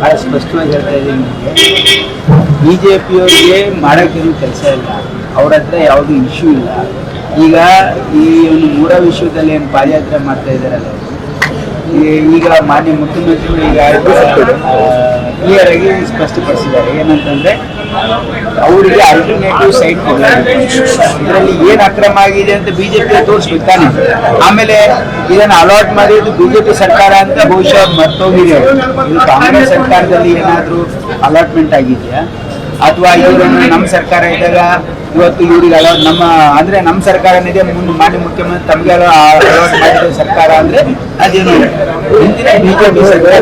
ಬಹಳ ಸ್ಪಷ್ಟವಾಗಿ ಹೇಳ್ತಾ ಇದ್ದೀನಿ ಬಿ ಜೆ ಪಿಯವರಿಗೆ ಮಾಡೋಕ್ಕೇನು ಕೆಲಸ ಇಲ್ಲ. ಅವ್ರ ಹತ್ರ ಯಾವುದೂ ಇಶ್ಯೂ ಇಲ್ಲ. ಈಗ ಈ ಒಂದು ಮೂರ ವಿಷಯದಲ್ಲಿ ಏನು ಪಾದಯಾತ್ರೆ ಮಾಡ್ತಾ ಇದ್ದಾರಲ್ಲ ಈಗ ಮಾನ್ಯ ಮುಖ್ಯಮಂತ್ರಿಗಳು ಈಗ ಕ್ಲಿಯರ್ ಆಗಿ ಸ್ಪಷ್ಟಪಡಿಸಿದ್ದಾರೆ. ಏನಂತಂದ್ರೆ, ಅವರಿಗೆ ಅಲ್ಟರ್ನೇಟಿವ್ ಸೈಟ್ ಇದರಲ್ಲಿ ಏನ್ ಅಕ್ರಮ ಆಗಿದೆ ಅಂತ ಬಿಜೆಪಿ ತೋರಿಸ್ಬೇಕು ತಾನೆ ಆಮೇಲೆ ಇದನ್ನ ಅಲಾಟ್ ಮಾಡಿದ್ದು ಬಿಜೆಪಿ ಸರ್ಕಾರ ಅಂತ ಬಹುಶಃ ಮರ್ತೋಗಿದೆ ಇದು ಕಾಂಗ್ರೆಸ್ ಸರ್ಕಾರದಲ್ಲಿ ಏನಾದ್ರೂ ಅಲಾಟ್ಮೆಂಟ್ ಆಗಿದೆಯಾ? ಅಥವಾ ಇವರು ನಮ್ಮ ಸರ್ಕಾರ ಇದ್ದಾಗ ಇವತ್ತು ಇವ್ರಿಗೆ ಅಲವಾಟ್ ನಮ್ಮ, ಅಂದ್ರೆ ನಮ್ಮ ಸರ್ಕಾರನಿದೆ, ಮುಂದೆ ಮಾಡಿ ಮುಖ್ಯಮಂತ್ರಿ ತಮಗೆ ಅಲವಾಟ್ ಮಾಡಿದ ಸರ್ಕಾರ ಅಂದ್ರೆ ಅದೇನು ಹಿಂದಿನ ಬಿಜೆಪಿ ಸರ್ಕಾರ.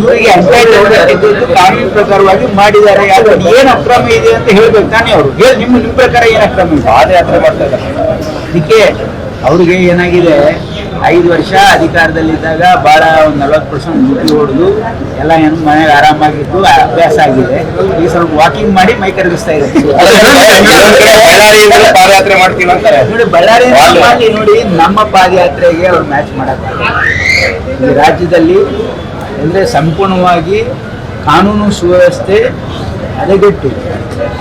ಇವರಿಗೆ ಎಂಟೈಟಲ್ಮೆಂಟ್ ಕಾನೂನು ಪ್ರಕಾರವಾಗಿ ಮಾಡಿದ್ದಾರೆ. ಅದು ಏನು ಅಕ್ರಮ ಇದೆ ಅಂತ ಹೇಳ್ಬೇಕು ತಾನೇ ಅವರು. ಹೇಳಿ, ನಿಮ್ಮ ನಿಮ್ಮ ಪ್ರಕಾರ ಏನು ಅಕ್ರಮ ಇದೆ? ಪಾದಯಾತ್ರೆ ಮಾಡ್ತಾ ಇದ್ದಾರೆ ಅದಕ್ಕೆ ಅವ್ರಿಗೆ ಏನಾಗಿದೆ? ಐದು ವರ್ಷ ಅಧಿಕಾರದಲ್ಲಿದ್ದಾಗ ಬಹಳ ಒಂದು ನಲ್ವತ್ತು ಪರ್ಸೆಂಟ್ ಮುಟ್ಟಿ ಹೊಡೆದು ಎಲ್ಲ ಏನು ಮನೆಗೆ ಆರಾಮಾಗಿದ್ದು ಅಭ್ಯಾಸ ಆಗಿದೆ. ಈಗ ಸ್ವಲ್ಪ ವಾಕಿಂಗ್ ಮಾಡಿ ಮೈ ಕರಗಿಸ್ತಾ ಇದೆ. ಪಾದಯಾತ್ರೆ ಅಂತಾರೆ ನೋಡಿ ಬಳ್ಳಾರಿ ನೋಡಿ ನಮ್ಮ ಪಾದಯಾತ್ರೆಗೆ ಅವ್ರು ಮ್ಯಾಚ್ ಮಾಡಕ್ ಈ ರಾಜ್ಯದಲ್ಲಿ ಅಂದ್ರೆ ಸಂಪೂರ್ಣವಾಗಿ ಕಾನೂನು ಸುವ್ಯವಸ್ಥೆ ಹದಗೆಟ್ಟು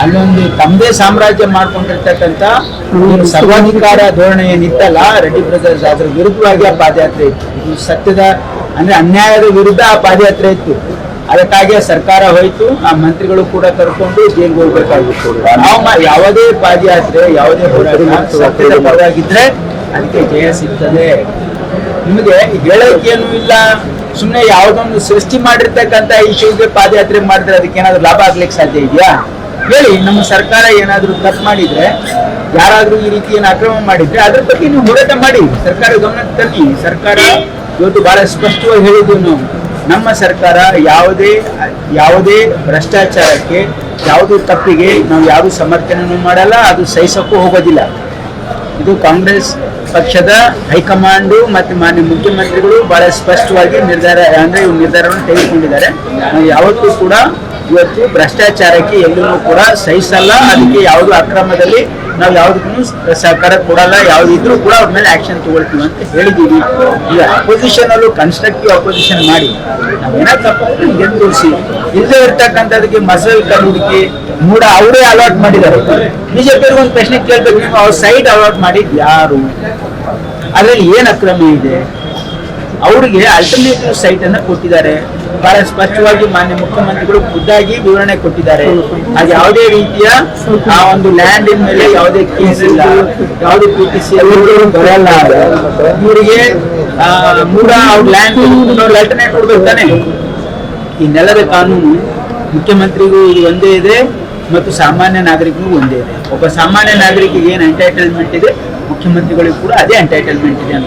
ಅಲ್ಲೊಂದು ತಮ್ಮದೇ ಸಾಮ್ರಾಜ್ಯ ಮಾಡ್ಕೊಂಡಿರ್ತಕ್ಕಂಥ ಸರ್ವಾಧಿಕಾರ ಧೋರಣೆ ಏನಿತ್ತಲ್ಲ ರೆಡ್ಡಿ ಬ್ರದರ್ಸ್ ಅದ್ರ ವಿರುದ್ಧವಾಗಿ ಆ ಪಾದಯಾತ್ರೆ ಇತ್ತು. ಇದು ಸತ್ಯದ, ಅಂದ್ರೆ ಅನ್ಯಾಯದ ವಿರುದ್ಧ ಆ ಪಾದಯಾತ್ರೆ ಇತ್ತು. ಅದಕ್ಕಾಗಿ ಸರ್ಕಾರ ಹೋಯ್ತು, ಆ ಮಂತ್ರಿಗಳು ಕೂಡ ಕರ್ಕೊಂಡು ಜೈಲ್ಗೆ ಹೋಗ್ಬೇಕಾಗಿತ್ತು. ನಾವು ಯಾವುದೇ ಪಾದಯಾತ್ರೆ, ಯಾವುದೇ ಸತ್ಯದ ಪರವಾಗಿದ್ರೆ ಅದಕ್ಕೆ ಜಯ ಸಿಗ್ತದೆ. ನಿಮಗೆ ಹೇಳೋಕ್ಕೇನು ಇಲ್ಲ. ಸುಮ್ಮನೆ ಯಾವುದೊಂದು ಸೃಷ್ಟಿ ಮಾಡಿರ್ತಕ್ಕಂಥ ಇಶ್ಯೂಗೆ ಪಾದಯಾತ್ರೆ ಮಾಡಿದ್ರೆ ಅದಕ್ಕೆ ಏನಾದ್ರು ಲಾಭ ಆಗ್ಲಿಕ್ಕೆ ಸಾಧ್ಯ ಇದೆಯಾ? ಹೇಳಿ, ನಮ್ಮ ಸರ್ಕಾರ ಏನಾದರೂ ತಪ್ಪು ಮಾಡಿದ್ರೆ, ಯಾರಾದ್ರೂ ಈ ರೀತಿ ಏನು ಅಕ್ರಮ ಮಾಡಿದ್ರೆ ಅದ್ರ ಬಗ್ಗೆ ನೀವು ಹೋರಾಟ ಮಾಡಿ. ಸರ್ಕಾರ ಗಮನ ತನ್ನಿ ಸರ್ಕಾರ ಇವತ್ತು ಬಹಳ ಸ್ಪಷ್ಟವಾಗಿ ಹೇಳಿದ್ವಿ ನಾವು ನಮ್ಮ ಸರ್ಕಾರ ಯಾವುದೇ ಯಾವುದೇ ಭ್ರಷ್ಟಾಚಾರಕ್ಕೆ, ಯಾವುದೇ ತಪ್ಪಿಗೆ ನಾವು ಯಾರು ಸಮರ್ಥನೆಯನ್ನು ಮಾಡಲ್ಲ, ಅದು ಸಹಿಸಕ್ಕೂ ಹೋಗೋದಿಲ್ಲ. ಇದು ಕಾಂಗ್ರೆಸ್ ಪಕ್ಷದ ಹೈಕಮಾಂಡು ಮತ್ತು ಮಾನ್ಯ ಮುಖ್ಯಮಂತ್ರಿಗಳು ಬಹಳ ಸ್ಪಷ್ಟವಾಗಿ ನಿರ್ಧಾರ, ಅಂದರೆ ಇವ್ರು ನಿರ್ಧಾರವನ್ನು ತೆಗೆದುಕೊಂಡಿದ್ದಾರೆ. ಯಾವತ್ತೂ ಕೂಡ ಇವತ್ತು ಭ್ರಷ್ಟಾಚಾರಕ್ಕೆ ಎಲ್ಲೂ ಕೂಡ ಸಹಿಸಲ್ಲ. ಅದಕ್ಕೆ ಯಾವುದು ಅಕ್ರಮದಲ್ಲಿ ನಾವು ಯಾವುದಕ್ಕೂ ಸಹಕಾರ ಕೊಡಲ್ಲ. ಯಾವುದಿದ್ರೂ ಕೂಡ ಅವ್ರ ಮೇಲೆ ಆಕ್ಷನ್ ತಗೊಳ್ತೀವಿ ಅಂತ ಹೇಳಿದೀವಿ ಈಗ ಅಪೋಸಿಷನ್ ಅಲ್ಲೂ ಕನ್ಸ್ಟ್ರಕ್ಟಿವ್ ಅಪೋಸಿಷನ್ ಮಾಡಿ ನಾವೇನೋ ತಪ್ಪು ಗೆದ್ದು ತೋರಿಸಿ. ಇಲ್ಲದೆ ಇರ್ತಕ್ಕಂಥದಕ್ಕೆ ಮಸಲ್ ಕಲ್ಲು ಮೂಡ ಅವರೇ ಅಲಾಟ್ ಮಾಡಿದ್ದಾರೆ. ಬಿಜೆಪಿ ಒಂದು ಪ್ರಶ್ನೆ ಕೇಳ್ಬೇಕು ನೀವು, ಅವ್ರ ಸೈಡ್ ಅಲಾಟ್ ಮಾಡಿದ್ ಯಾರು? ಅದರಲ್ಲಿ ಏನ್ ಅಕ್ರಮ ಇದೆ? ಅವರಿಗೆ ಅಲ್ಟರ್ನೇಟಿವ್ ಸೈಟ್ ಅನ್ನ ಕೊಟ್ಟಿದ್ದಾರೆ. ಬಹಳ ಸ್ಪಷ್ಟವಾಗಿ ಮಾನ್ಯ ಮುಖ್ಯಮಂತ್ರಿಗಳು ಖುದ್ದಾಗಿ ವಿವರಣೆ ಕೊಟ್ಟಿದ್ದಾರೆ. ಅದು ಯಾವುದೇ ರೀತಿಯ, ಆ ಒಂದು ಲ್ಯಾಂಡ್ ಮೇಲೆ ಯಾವುದೇ ಕೇಸ್ ಇಲ್ಲ. ಯಾವುದೇ ಪಿ ಟಿ ಸಿ ಬರಲ್ಲ ಇವರಿಗೆ ಮೂಡ ಅವ್ರ ಲ್ಯಾಂಡ್ ಅಲ್ಟರ್ನೇಟ್ ಕೊಡ್ಬೇಕು ತಾನೆ? ಈ ನೆಲದ ಕಾನೂನು ಮುಖ್ಯಮಂತ್ರಿಗೂ ಇದು ಒಂದೇ ಇದೆ ಮತ್ತು ಸಾಮಾನ್ಯ ನಾಗರಿಕರಿಗೂ ಒಂದೇ ಇದೆ. ಒಬ್ಬ ಸಾಮಾನ್ಯ ನಾಗರಿಕಿಗೆ ಏನು ಎಂಟೈಟಲ್ಮೆಂಟ್ ಇದೆ, ಮುಖ್ಯಮಂತ್ರಿಗಳಿಗೂ ಕೂಡ ಅದೇ ಎಂಟೈಟಲ್ಮೆಂಟ್ ಇದೆ ಅಂತ.